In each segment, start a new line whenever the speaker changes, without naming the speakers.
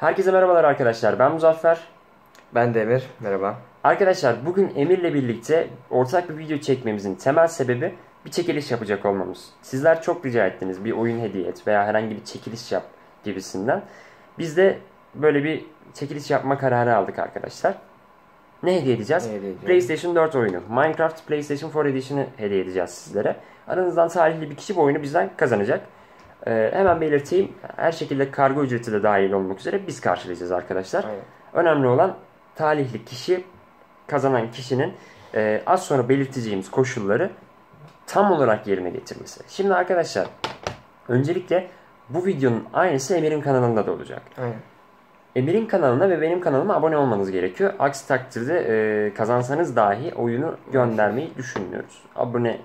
Herkese merhabalar arkadaşlar. Ben Muzaffer.
Ben Demir. Merhaba.
Arkadaşlar bugün Emir'le birlikte ortak bir video çekmemizin temel sebebi bir çekiliş yapacak olmamız. Sizler çok rica ettiniz bir oyun hediye et veya herhangi bir çekiliş yap gibisinden. Biz de böyle bir çekiliş yapma kararı aldık arkadaşlar. Ne hediye edeceğiz?
Ne hediye?
PlayStation 4 oyunu. Minecraft PlayStation 4 Edition'ı hediye edeceğiz sizlere. Aranızdan talihli bir kişi bu oyunu bizden kazanacak. Ee, hemen belirteyim. Her şekilde kargo ücreti de dahil olmak üzere biz karşılayacağız arkadaşlar.
Aynen.
Önemli olan talihli kişi kazanan kişinin e, az sonra belirteceğimiz koşulları tam olarak yerine getirmesi. Şimdi arkadaşlar öncelikle bu videonun aynısı Emir'in kanalında da olacak.
Aynen.
Emir'in kanalına ve benim kanalıma abone olmanız gerekiyor. Aksi takdirde e, kazansanız dahi oyunu göndermeyi düşünmüyoruz. Abone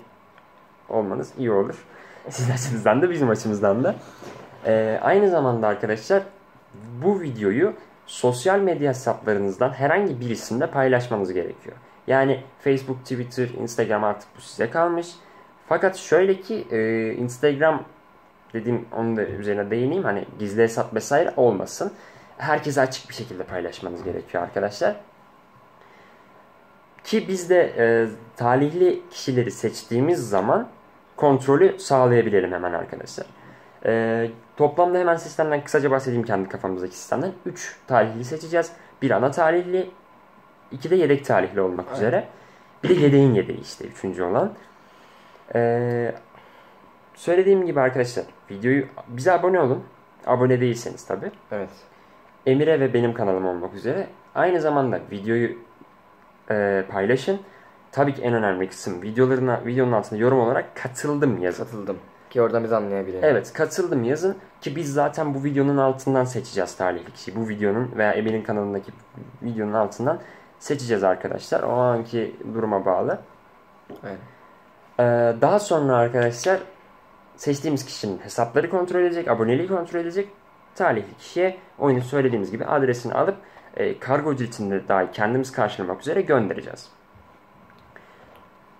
olmanız iyi olur. Sizin açınızdan da bizim açımızdan da. E, aynı zamanda arkadaşlar bu videoyu sosyal medya hesaplarınızdan herhangi birisinde paylaşmanız gerekiyor. Yani Facebook, Twitter, Instagram artık bu size kalmış. Fakat şöyle ki e, Instagram dediğim onun da üzerine değineyim. Hani gizli hesap vesaire olmasın. Herkese açık bir şekilde paylaşmanız gerekiyor arkadaşlar. Ki biz de e, talihli kişileri seçtiğimiz zaman kontrolü sağlayabilirim hemen arkadaşlar. E, toplamda hemen sistemden kısaca bahsedeyim kendi kafamızdaki sistemden. 3 talihli seçeceğiz. Bir ana talihli, iki de yedek talihli olmak
Aynen.
üzere. Bir de yedeğin yedeği işte üçüncü olan. E, söylediğim gibi arkadaşlar videoyu bize abone olun. Abone değilseniz tabi.
Evet.
Emir'e ve benim kanalım olmak üzere. Aynı zamanda videoyu e, paylaşın. Tabii ki en önemli kısım videolarına videonun altında yorum olarak katıldım yazın.
Katıldım. Ki oradan biz anlayabilelim.
Evet katıldım yazın ki biz zaten bu videonun altından seçeceğiz talihli kişiyi. Bu videonun veya Emir'in kanalındaki videonun altından seçeceğiz arkadaşlar. O anki duruma bağlı. Ee, daha sonra arkadaşlar seçtiğimiz kişinin hesapları kontrol edecek, aboneliği kontrol edecek. Talihli kişiye oyunu söylediğimiz gibi adresini alıp e, kargo ücretini dahi kendimiz karşılamak üzere göndereceğiz.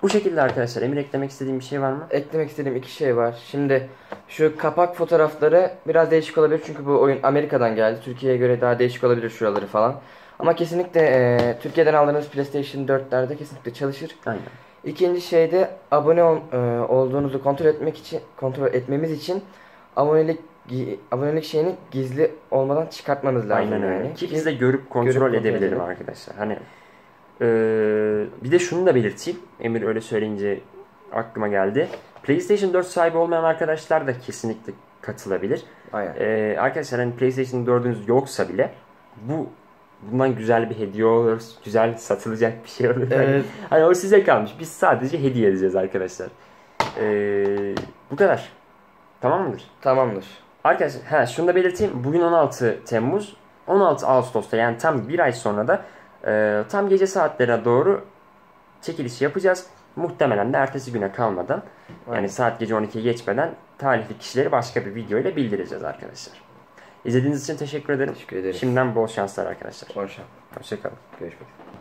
Bu şekilde arkadaşlar. Emir eklemek istediğim bir şey var mı?
Eklemek istediğim iki şey var. Şimdi şu kapak fotoğrafları biraz değişik olabilir çünkü bu oyun Amerika'dan geldi. Türkiye'ye göre daha değişik olabilir şuraları falan. Ama kesinlikle e, Türkiye'den aldığınız PlayStation 4'lerde kesinlikle çalışır.
Aynen.
İkinci şey de abone ol- e, olduğunuzu kontrol etmek için kontrol etmemiz için abonelik abonelik şeyini gizli olmadan çıkartmanız lazım
Aynen öyle.
yani.
Ki biz de görüp kontrol
Görüp kontrol
edebilelim
edelim.
arkadaşlar. Hani eee, bir de şunu da belirteyim. Emir öyle söyleyince aklıma geldi. PlayStation 4 sahibi olmayan arkadaşlar da kesinlikle katılabilir.
Aynen.
Eee, arkadaşlar hani PlayStation 4'ünüz yoksa bile bu bundan güzel bir hediye olur. Güzel satılacak bir şey olur.
Evet.
Hani o size kalmış. Biz sadece hediye edeceğiz arkadaşlar. Eee, bu kadar. Tamam mıdır?
Tamamdır.
Arkadaşlar ha, şunu da belirteyim. Bugün 16 Temmuz. 16 Ağustos'ta yani tam bir ay sonra da e, tam gece saatlerine doğru çekilişi yapacağız. Muhtemelen de ertesi güne kalmadan yani saat gece 12'ye geçmeden talihli kişileri başka bir video ile bildireceğiz arkadaşlar. İzlediğiniz için teşekkür ederim.
Teşekkür ederim.
Şimdiden bol şanslar arkadaşlar.
Konuşalım.
Hoşçakalın.
Görüşmek üzere.